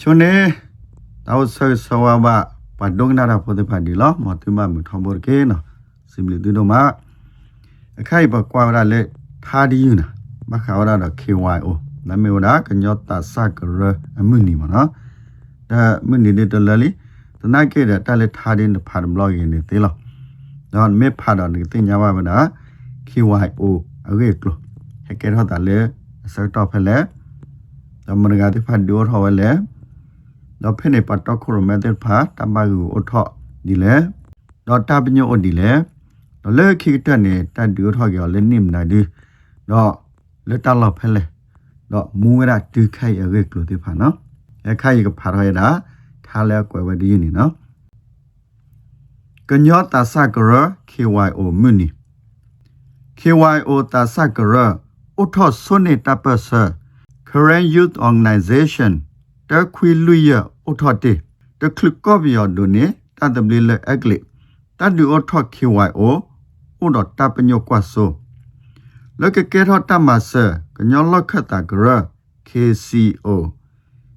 ချုံနေတော့ဆောဆောဝဘပဒုံနာရာဖို့တဲ့ဖာဒီလောမတူမမထောဘောကေနော်စိမလီတူတော့မအခိုင်ပကွာရလေသာဒီယူနာမခါဝရတော့ KYO နမေဝနာကညောတာစကရအမှုနီမနော်ဒါမှုနီတဲ့တလလီတနာကေတဲ့တလက်သာဒီဖာဒမလောရင်နေသေးလောတော့မေဖာတော့နေတင်ညာပါမနာ KYO အဝေကလောဟဲ့ကဲတော့တလေစတော့ဖလဲတမရဂတိဖတ်ဒိုထော်ဝဲလဲ တော့ဖိနေပတ်တော့ခရမဲတဲ့ဖာတမကူအထော့ဒီလဲတော့တပညို့ဒီလဲတော့လေခိတက်နေတတ်ဒိုထော်ကြော်လဲနိမနာဒီတော့လက်တလောက်ဖဲလဲတော့မူရတူခိုင်အဝေကလို့ဒီဖာနော်အခိုင်ကဖာရရတာထားလဲကွယ်ဝဒီနေနော်ကညောတာစကရ KYO မြနီ KYO တာစကရဥထောဆွနေတာပစ Current Youth Organization တခွေလူရဥထောတေတခလကောဘီယောဒိုနေတတဘလလအကလတဒူဥထော KYO ဥဒတပညောကွာဆိုလကကေထောတမဆကညောလခတာကရ KCO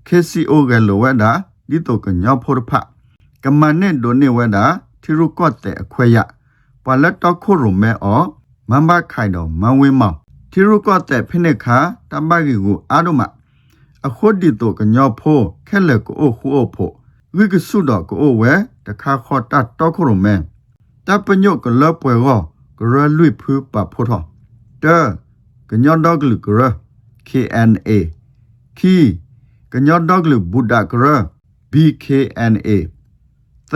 KCO ကလောဝဒါဒီတော့ကညောဖို့ဖကမနဲ့ဒိုနေဝဒါထီရုကော့တဲ့အခွဲရပလက်တော့ခုရုမဲအောမမခိုင်တော်မဝင်းမောင်တီရုကော့တဲ့ဖိနေခါတမ္ပကီကိုအားတော့မ အခုဒီတော့ကညောဖို့ခဲလက်ကိုအိုခုအိုဖို့ဝိကဆုတော့ကိုအိုဝဲတခါခေါ်တတ်တော့ခုရုမဲတပ်ပညုတ်ကလပွဲကောကရလွိဖူပဖို့တော့တဲကညောတော့ကလူကရ KNA ခီကညောတော့ကလူဘုဒ္ဓကရ BKNA သ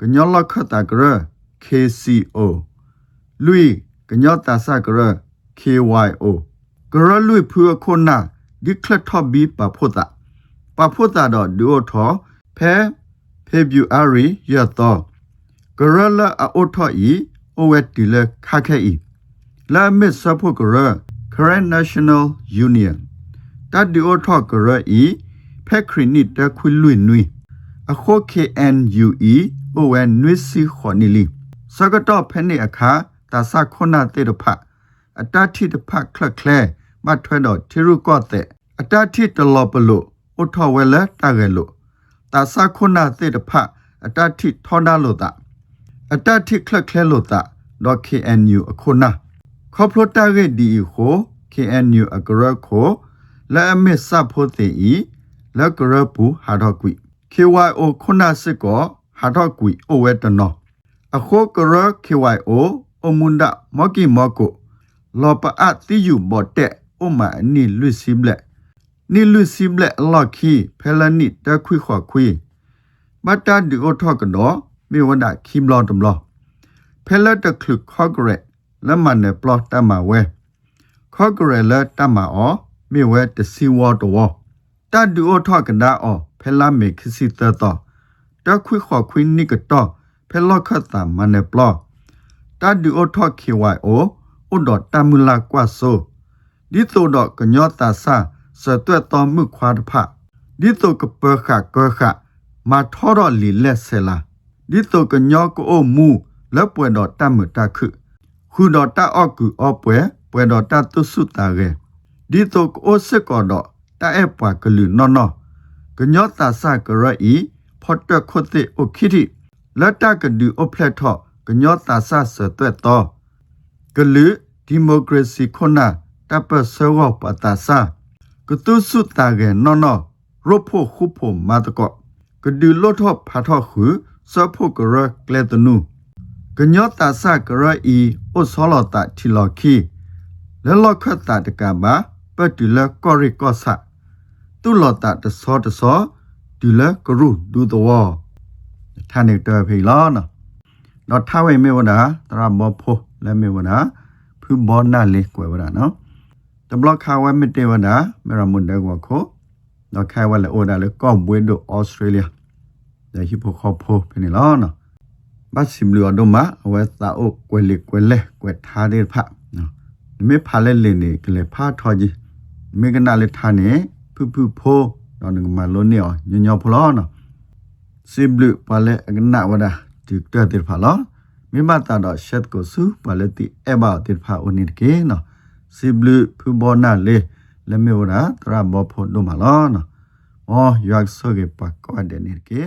ကညောလခတာကရ KCO လွိကညောတာစကရ KYO ကရလွိဖူခုနာ ဒီကလတ်ထော့ဘီပဖို့တာပဖို့တာတော့ဒူထောဖဲဖေဗျူအာရီရတော့ကရလအိုထော့ဤအိုဝက်တီလခါခဲဤလာမစ်ဆဖို့ကရ Current National Union တတ်ဒီအိုထော့ကရဤဖက်ခရီနစ်တခွလွိနွိအခု KNUE အိုဝဲနွိစီခေါနီလီစကတော့ဖဲနေအခါတာစခုနာတေတဖအတတိတဖခလကလဲ မထွဲတော့တီရုကော့တဲ့အတတိတလောပလို့ဥထောဝဲလဲတကယ်လို့တာစခုနာတေတဖအတတိထောနာလို့တာအတတိခလကလဲလို့တာတော့ KNU အခုနာခေါပလိုတာဂက်ဒီဟို KNU အကရခိုလဲအမစ်စဖို့တေဤလကရပူဟာတော့ကွီ KYO ခုနာစစ်ကောဟာတော့ကွီအိုဝဲတနောအခုကရ KYO အမွန်ဒမကီမကိုလောပအတိယူဘော့တဲ့ ဥမာနီလူစီဘလက်နီလူစီဘလက်လော်ခီဖဲလနီတခွိခွခွိမတာဒီကိုထောက်ကတော့မေဝဒခီဘလော့တမလောဖဲလတခလုခော့ဂရက်လမန်နပလော့တမဝဲခော့ဂရက်လတမအောမေဝဲတစီဝါတော်တတ်ဒီကိုထောက်ကဒါအောဖဲလာမေခစီတတော့တခွိခွခွိနိကတော့ဖဲလော့ခတ်တာမန်နပလော့တတ်ဒီအိုထော့ KYO ဥဒတမူလာကွာဆို ဒီသို့တော့ကညောတာဆာစတွတ်တော်မှုခွာတဖဒီသို့ကပခကောခမထောတော့လီလက်ဆလာဒီသို့ကညောကိုအမူလက်ပွေတော့တမတခုခုတော့တအော့ကူအော့ပွဲပွဲတော့တတုစုတာရဲ့ဒီသို့ကိုစကောတော့တအဲပွားကလူနော်နော်ကညောတာဆာကရဤဖော့တခွတ်တဲ့အိုခိတိလက်တကဒူအိုဖလက်ထော့ကညောတာဆဆတွတ်တော့ကလူဒီမိုကရေစီခုနာ တပ်ပဆောပတာစာကတုစုတာကဲနော်နော်ရဖို့ခုဖို့မာတကောကဒူလို့ထော့ဖာထော့ခုစဖို့ကရကလက်တနုကညောတာဆကရဤအိုဆောလတာထီလော်ခီလဲလော့ခတ်တာတကဘာပတူလကောရီကောဆာတူလော်တာတဆောတဆောဒီလကရုဒူတော်ထာနေတဖေလောနော်တော့ထားဝဲမေဝဒတရမောဖိုလဲမေဝဒဖူဘောနာလေးကွယ်ဝဒနော် တဘလခါဝဲမတေဝဒမေရမွန်ဒေကောခိုတော့ခိုင်ဝဲလေအိုဒါလေကော့ဘွေဒိုဩစတြေးလျဒါဟိပိုခေါဖိုဖနေလောနော်ဘာစီမလူအဒမအဝဲတာအိုကွယ်လေကွယ်လေကွယ်ထားတဲ့ဖနော်မေဖာလဲလေနေကလေဖာထောကြီးမေကနာလေထားနေဖူဖူဖိုတော့ငမလုံးနေညညဖလောနော်စီဘလူပါလေအကနာဝဒါဒီတက်တဲ့ဖာလောမိမတာတော့ရှက်ကိုစုပါလေတိအဘတဲ့ဖာဦးနေတကေနော် စီဘလူဖူဘောနာလေလက်မေဝရာတရဘောဖို့တို့မလောနော် oh yak so ge pa ko de ne ke